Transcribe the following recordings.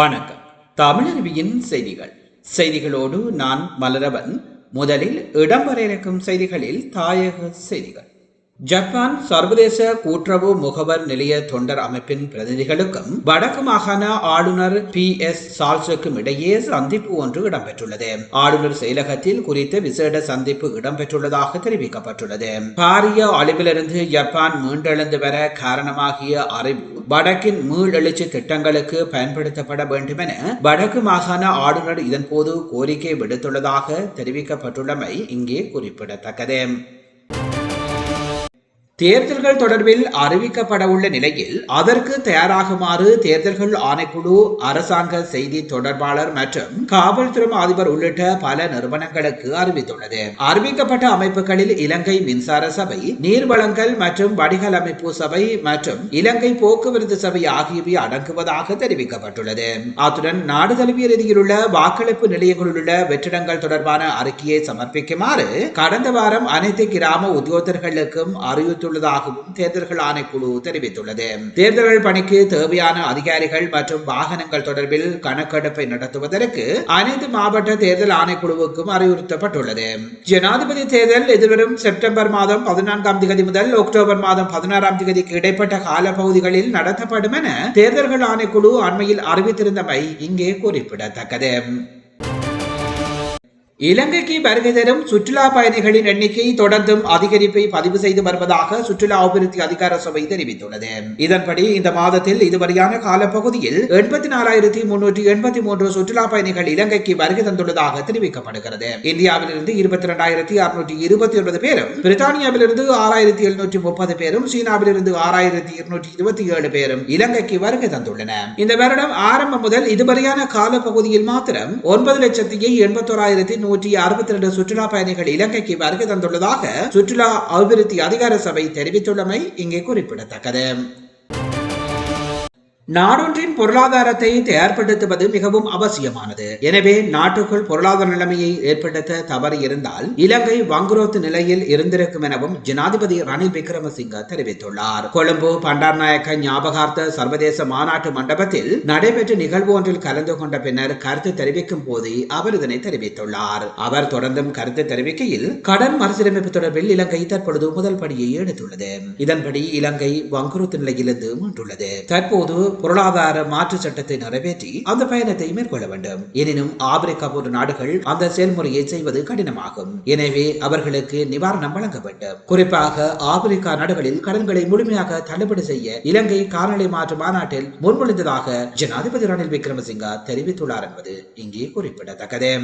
வணக்கம். தமிழருவியின் செய்திகள். செய்திகளோடு நான் மலரவன். முதலில் இடம்பெற இருக்கும் செய்திகளில் தாயக செய்திகள். ஜப்பான் சர்வதேச கூட்டுறவு முகவர் நிலைய தொண்டர் அமைப்பின் பிரதிநிதிகளுக்கும் வடக்கு மாகாண ஆளுநர் பி எஸ் சால்ஸுக்கும் இடையே சந்திப்பு ஒன்று இடம்பெற்றுள்ளது. ஆளுநர் செயலகத்தில் குறித்த விசேட சந்திப்பு இடம்பெற்றுள்ளதாக தெரிவிக்கப்பட்டுள்ளது. பாரிய அழிவிலிருந்து ஜப்பான் மீண்டெழுந்து வர காரணமாகிய அறிவு வடக்கின் மீளெழுச்சி திட்டங்களுக்கு பயன்படுத்தப்பட வேண்டும் என வடக்கு மாகாண ஆளுநர் இதன்போது கோரிக்கை விடுத்துள்ளதாக தெரிவிக்கப்பட்டுள்ளமை இங்கே குறிப்பிடத்தக்கது. தேர்தல்கள் தொடர்பில் அறிவிக்கப்படவுள்ள நிலையில் அதற்கு தயாராகுமாறு தேர்தல்கள் ஆணைக்குழு அரசாங்க செய்தி தொடர்பாளர் மற்றும் காவல்துறை அதிபர் உள்ளிட்ட பல நிறுவனங்களுக்கு அறிவித்துள்ளது. அறிவிக்கப்பட்ட அமைப்புகளில் இலங்கை மின்சார சபை நீர்வளங்கள் மற்றும் வடிகல் அமைப்பு சபை மற்றும் இலங்கை போக்குவரத்து சபை ஆகியவை அடங்குவதாக தெரிவிக்கப்பட்டுள்ளது. அத்துடன் நாடு தழுவிய ரீதியிலுள்ள வாக்களிப்பு நிலையங்களில் உள்ள வெற்றிடங்கள் தொடர்பான அறிக்கையை சமர்ப்பிக்குமாறு கடந்த வாரம் அனைத்து கிராம உத்தியோகர்களுக்கும் உத்தியோகத்தர்களுக்கும் அறிவித்துள்ளதாகவும் தேர்தல்கள் ஆணைக்குழு தெரிவித்துள்ளது. தேர்தல்கள் பணிக்கு தேவையான அதிகாரிகள் மற்றும் வாகனங்கள் தொடர்பில் கணக்கெடுப்பை நடத்துவதற்கு அனைத்து மாவட்ட தேர்தல் ஆணைக்குழுவுக்கும் அறிவுறுத்தப்பட்டுள்ளது. ஜனாதிபதி தேர்தல் எதிர்வரும் செப்டம்பர் மாதம் பதினான்காம் தேதி முதல் அக்டோபர் மாதம் பதினாறாம் தேதிக்கு இடைப்பட்ட காலப்பகுதிகளில் நடத்தப்படும் என தேர்தல்கள் ஆணைக்குழு அண்மையில் அறிவித்திருந்தமை இங்கே குறிப்பிடத்தக்கது. இலங்கைக்கு வருகை தரும் சுற்றுலா பயணிகளின் எண்ணிக்கை தொடர்ந்தும் அதிகரிப்பை பதிவு செய்து வருவதாக சுற்றுலா அபிவிருத்தி அதிகார சபை தெரிவித்துள்ளது. இதன்படி இந்த மாதத்தில் இதுவரையான காலப்பகுதியில் எண்பத்தி நாலாயிரத்தி முன்னூற்றி எண்பத்தி மூன்று சுற்றுலா பயணிகள் இலங்கைக்கு வருகை தந்துள்ளதாக தெரிவிக்கப்படுகிறது. இந்தியாவிலிருந்து இருபத்தி இரண்டாயிரத்தி அறுநூற்றி இருபத்தி ஒன்பது பேரும் பிரித்தானியாவிலிருந்து ஆறாயிரத்தி எழுநூற்றி முப்பது பேரும் சீனாவிலிருந்து ஆறாயிரத்தி இருநூற்றி இருபத்தி ஏழு பேரும் இலங்கைக்கு வருகை தந்துள்ளன. இந்த வருடம் ஆரம்பம் முதல் இதுவரையான காலப்பகுதியில் மாத்திரம் ஒன்பது லட்சத்தி எண்பத்தோராயிரத்தி நூற்றி அறுபத்தி ரெண்டு சுற்றுலா பயணிகள் இலங்கைக்கு வருகை தந்துள்ளதாக சுற்றுலா அபிவிருத்தி அதிகார சபை தெரிவித்துள்ளமை இங்கே குறிப்பிடத்தக்கது. நாடொன்றின் பொருளாதாரத்தை தயார்படுத்துவது மிகவும் அவசியமானது. எனவே நாட்டுக்குள் பொருளாதார நிலைமையை ஏற்படுத்த தவறு இருந்தால் இலங்கை வங்குரோத்து நிலையில் இருந்திருக்கும் எனவும் ஜனாதிபதி ரணில் விக்ரமசிங்க தெரிவித்துள்ளார். கொழும்பு பண்டார்நாயக்க ஞாபகார்த்த சர்வதேச மாநாட்டு மண்டபத்தில் நடைபெற்ற நிகழ்வு ஒன்றில் கலந்து கொண்ட பின்னர் கருத்து தெரிவிக்கும் போது அவர் இதனை தெரிவித்துள்ளார். அவர் தொடர்ந்தும் கருத்து தெரிவிக்கையில் கடன் மறுசீரமைப்பு தொடர்பில் இலங்கை தற்பொழுது முதல் படியை எடுத்துள்ளது. இதன்படி இலங்கை வங்குரோத்து நிலையிலிருந்து மீண்டுள்ளது. தற்போது பொருளாதார மாற்று சட்டத்தை நிறைவேற்றி அந்த பயணத்தை மேற்கொள்ள வேண்டும். எனினும் ஆப்பிரிக்கா போன்ற நாடுகள் அந்த செயல்முறையை செய்வது கடினமாகும். எனவே அவர்களுக்கு நிவாரணம் வழங்க வேண்டும். குறிப்பாக ஆப்பிரிக்கா நாடுகளில் கடன்களை முழுமையாக தள்ளுபடி செய்ய இலங்கை காலநிலை மாற்று மாநாட்டில் முன்மொழிந்ததாக ஜனாதிபதி ரணில் விக்ரமசிங்கா தெரிவித்துள்ளார் என்பது இங்கே குறிப்பிடத்தக்கது.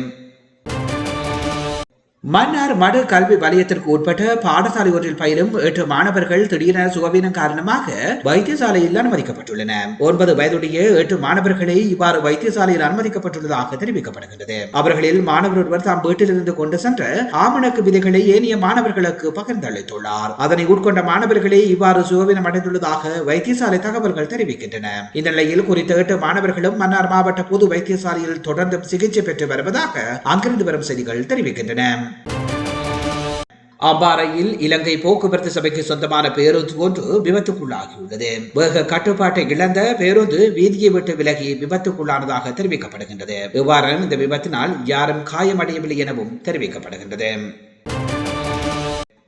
மன்னார் மடு கல்வி வலயத்திற்கு உட்பட்ட பாடசாலை ஒன்றில் பயிலும் எட்டு மாணவர்கள் திடீரென சுகவீனம் காரணமாக வைத்தியசாலையில் அனுமதிக்கப்பட்டுள்ளனர் ஒன்பது வயதுடைய எட்டு மாணவர்களே இவ்வாறு வைத்தியசாலையில் அனுமதிக்கப்பட்டுள்ளதாக தெரிவிக்கப்படுகின்றது. அவர்களில் மாணவர் ஒருவர் தாம் வீட்டிலிருந்து கொண்டு சென்ற ஆமணக்கு விதைகளை ஏனைய மாணவர்களுக்கு பகிர்ந்தளித்துள்ளார். அதனை உட்கொண்ட மாணவர்களே இவ்வாறு சுகவீனம் அடைந்துள்ளதாக வைத்தியசாலை தகவல்கள் தெரிவிக்கின்றன. இந்த நிலையில் குறித்த எட்டு மாணவர்களும் மன்னார் மாவட்ட பொது வைத்தியசாலையில் தொடர்ந்து சிகிச்சை பெற்று வருவதாக அங்கிருந்து வரும் செய்திகள் தெரிவிக்கின்றன. அம்பாறையில் இலங்கை போக்குவரத்து சபைக்கு சொந்தமான பேருந்து ஒன்று விபத்துக்குள்ளாகியுள்ளது. வேக கட்டுப்பாட்டை இழந்த பேருந்து வீதியை விட்டு விலகி விபத்துக்குள்ளானதாக தெரிவிக்கப்படுகின்றது. இவ்வாறு இந்த விபத்தினால் யாரும் காயமடையவில்லை எனவும் தெரிவிக்கப்படுகின்றது.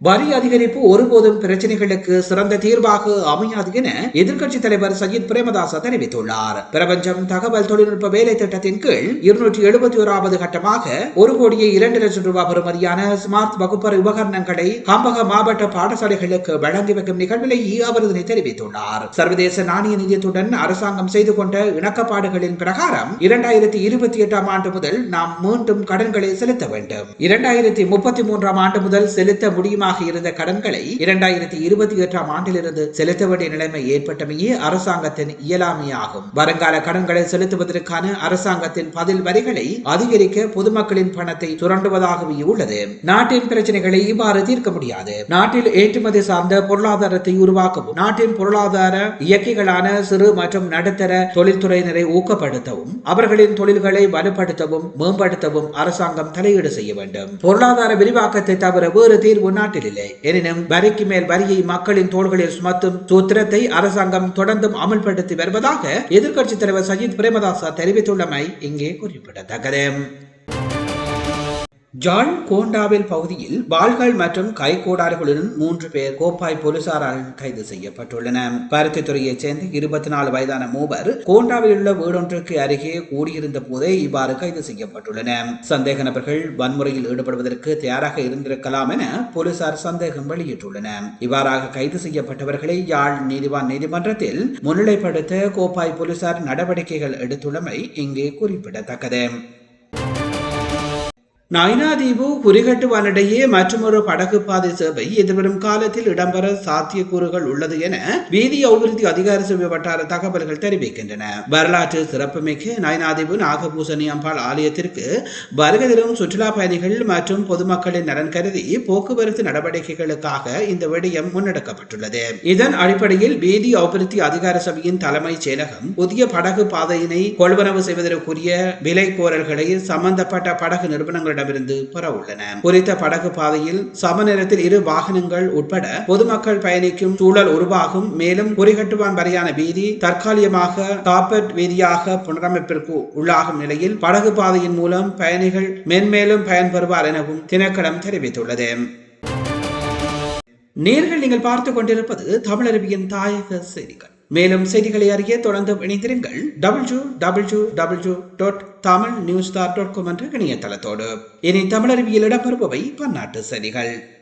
வரி அதிகரிப்பு ஒருபோதும் பிரச்சனைகளுக்கு சிறந்த தீர்வாக அமையாது என எதிர்க்கட்சித் தலைவர் சஜித் பிரேமதாச தெரிவித்துள்ளார். பிரபஞ்சம் தகவல் தொழில்நுட்ப வேலை திட்டத்தின் கீழ் இருநூற்றி எழுபத்தி ஓராவது கட்டமாக ஒரு கோடியே இரண்டு லட்சம் ரூபாய் பெறுமதியான ஸ்மார்ட் வகுப்பறை உபகரணங்களை கம்பக மாவட்ட பாடசாலைகளுக்கு வழங்கி வைக்கும் நிகழ்விலேயே அவர் இதனை தெரிவித்துள்ளார். சர்வதேச நாணய நிதியத்துடன் அரசாங்கம் செய்து கொண்ட இணக்கப்பாடுகளின் பிரகாரம் இரண்டாயிரத்தி இருபத்தி எட்டாம் ஆண்டு முதல் நாம் மீண்டும் கடன்களை செலுத்த வேண்டும். இரண்டாயிரத்தி முப்பத்தி மூன்றாம் ஆண்டு முதல் செலுத்த முடியுமா அதிகமாக இருந்த கடன்களை இரண்டாயிரத்தி இருபத்தி எட்டாம் ஆண்டிலிருந்து செலுத்த வேண்டிய நிலைமை ஏற்பட்டமையே அரசாங்கத்தின் இயலாமையாகும். வருங்கால கடன்களை செலுத்துவதற்கான அரசாங்கத்தின் பதில் வரிகளை அதிகரிக்க பொதுமக்களின் பணத்தை சுரண்டுவதாகவே உள்ளது. நாட்டின் பிரச்சனைகளை இவ்வாறு தீர்க்க முடியாது. நாட்டில் ஏற்றுமதி சார்ந்த பொருளாதாரத்தை உருவாக்கவும் நாட்டின் பொருளாதார இயக்கிகளான சிறு மற்றும் நடுத்தர தொழில்துறையினரை ஊக்கப்படுத்தவும் அவர்களின் தொழில்களை வலுப்படுத்தவும் மேம்படுத்தவும் அரசாங்கம் தலையீடு செய்ய வேண்டும். பொருளாதார விரிவாக்கத்தை தவிர வேறு தீர்வு நாட்டில் நாட்டில். எனினும் வரிக்கு மேல் வரியை மக்களின் தோள்களில் சுமத்தும் சூத்திரத்தை அரசாங்கம் தொடர்ந்தும் அமல்படுத்தி வருவதாக எதிர்க்கட்சித் தலைவர் சஜித் பிரேமதாசா தெரிவித்துள்ளமை இங்கே குறிப்பிடத்தக்கது. ஜான் கோண்டாவில் பகுதியில் வாள்கள் மற்றும் கைகோடாறுகளுடன் மூன்று பேர் கோப்பாய் போலீசாரால் கைது செய்யப்பட்டுள்ளனர். பருத்தித்துறையைச் சேர்ந்த இருபத்தி நாலு வயதான மூவர் கோண்டாவில் உள்ள வீடொன்றுக்கு அருகே கூடியிருந்த போதே இவ்வாறு கைது செய்யப்பட்டுள்ளனர். சந்தேக நபர்கள் வன்முறையில் ஈடுபடுவதற்கு தயாராக இருந்திருக்கலாம் என போலீசார் சந்தேகம் வெளியிட்டுள்ளனர். இவ்வாறாக கைது செய்யப்பட்டவர்களை யாழ் நீதிவான் நீதிமன்றத்தில் முன்னிலைப்படுத்த கோப்பாய் போலீசார் நடவடிக்கைகள் எடுத்துள்ளமை இங்கே குறிப்பிடத்தக்கது. நைனாதீவு குறிகட்டுவானிடையே மற்றொரு படகு பாதை சேவை எதிர்வரும் காலத்தில் இடம்பெற சாத்தியக்கூறுகள் உள்ளது என வீதி அபிவிருத்தி அதிகார சபை வட்டார தகவல்கள் தெரிவிக்கின்றன. வரலாற்று சிறப்புமிக்க நயனாதீவு நாகபூசணி அம்பாள் ஆலயத்திற்கு வருகை தரும் சுற்றுலா பயணிகள் மற்றும் பொதுமக்களின் நலன் கருதி போக்குவரத்து நடவடிக்கைகளுக்காக இந்த விடயம் முன்னெடுக்கப்பட்டுள்ளது. இதன் அடிப்படையில் வீதி அபிவிருத்தி அதிகார சபையின் தலைமைச் செயலகம் புதிய படகு பாதையினை கொள்வனவு செய்வதற்குரிய விலை கோரல்களை சம்பந்தப்பட்ட படகு நிறுவனங்கள் நிறுவனங்களிடமிருந்து பெற உள்ளன குறித்த படகு பாதையில் சமநேரத்தில் இரு வாகனங்கள் உட்பட பொதுமக்கள் பயணிக்கும் சூழல் உருவாகும். மேலும் குறிகட்டுவான் வரையான வீதி தற்காலிகமாக காப்பட் வீதியாக புனரமைப்பிற்கு உள்ளாகும் நிலையில் படகு பாதையின் மூலம் பயணிகள் மென்மேலும் பயன்பெறுவார் எனவும் திணைக்களம் தெரிவித்துள்ளது. நேர்கள் நீங்கள் பார்த்துக் கொண்டிருப்பது தமிழருவியின் தாயக செய்திகள். மேலும் செய்திகளை அறிய தொடர்ந்து இணைந்திருங்கள் W W W dot Tamil news dot com என்ற இணையதளத்தோடு. இனி தமிழறிவியல் இடம்பெறுபவை பன்னாட்டு செய்திகள்.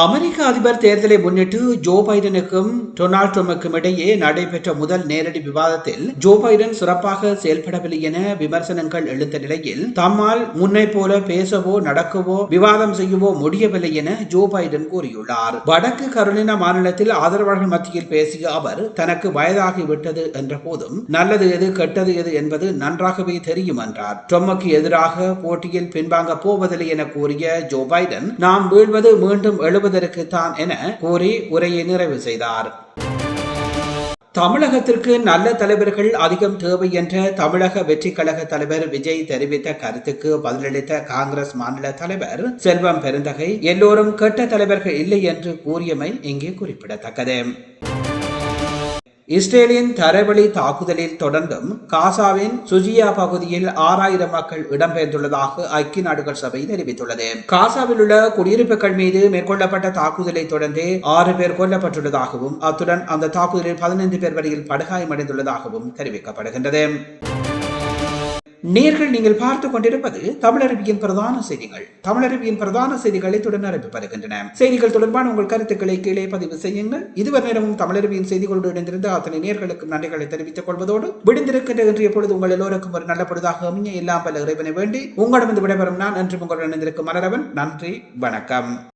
அமெரிக்க அதிபர் தேர்தலை முன்னிட்டு ஜோ பைடனுக்கும் டொனால்ட் ட்ரம்புக்கும் இடையே நடைபெற்ற முதல் நேரடி விவாதத்தில் ஜோ பைடன் சிறப்பாக செயல்படவில்லை என விமர்சனங்கள் எழுந்த நிலையில் தம்மால் முன்னை போல பேசவோ நடக்கவோ விவாதம் செய்யவோ முடியவில்லை என ஜோ பைடன் கூறியுள்ளார். வடக்கு கரோலினா மாநிலத்தில் ஆதரவாளர்கள் மத்தியில் பேசிய அவர் தனக்கு வயதாகிவிட்டது என்ற போதும் நல்லது எது கெட்டது எது என்பது நன்றாகவே தெரியும் என்றார். ட்ரம்புக்கு எதிராக போட்டியில் பின்வாங்க போவதில்லை என கூறிய ஜோ பைடன் நாம் வீழ்வது மீண்டும் எழு பெறுவதற்கு தான் என கூறி உரையை நிறைவு செய்தார். தமிழகத்திற்கு நல்ல தலைவர்கள் அதிகம் தேவை என்ற தமிழக வெற்றி கழக தலைவர் விஜய் தெரிவித்த கருத்துக்கு பதிலளித்த காங்கிரஸ் மாநில தலைவர் செல்வம் பெருந்தகை எல்லோரும் கெட்ட தலைவர்கள் இல்லை என்று கூறியமை இங்கே குறிப்பிடத்தக்கது. இஸ்ரேலின் தரவழி தாக்குதலில் தொடர்ந்தும் காசாவின் சுஜியா பகுதியில் ஆறாயிரம் மக்கள் இடம்பெயர்ந்துள்ளதாக ஐக்கிய நாடுகள் சபை தெரிவித்துள்ளது. காசாவில் உள்ள குடியிருப்புகள் மீது மேற்கொள்ளப்பட்ட தாக்குதலை தொடர்ந்து ஆறு பேர் கொல்லப்பட்டுள்ளதாகவும் அத்துடன் அந்த தாக்குதலில் பதினைந்து பேர் வரையில் படுகாயமடைந்துள்ளதாகவும் தெரிவிக்கப்படுகின்றது. நேர்கள் நீங்கள் பார்த்துக் கொண்டிருப்பது தமிழருவியின் பிரதான செய்திகள். தமிழருவியின் பிரதான செய்திகளை தொடர்ந்து அறிவிப்படுகின்றன செய்திகள் தொடர்பான உங்கள் கருத்துக்களை கீழே பதிவு செய்யுங்கள். இதுவரை நேரமும் தமிழருவியின் செய்திகளோடு இணைந்திருந்த அத்தனை நேர்களுக்கும் நன்றிகளை தெரிவித்துக் கொள்வதோடு விடுந்திருக்கின்ற இன்றைய பொழுது உங்கள் எல்லோருக்கும் ஒரு நல்ல பொழுதாக அமைய எல்லாம் பல இறைவனை வேண்டி உங்களிடம் விடைபெறும் நான் என்று உங்களுடன் இணைந்திருக்கும் மலரவன். நன்றி வணக்கம்.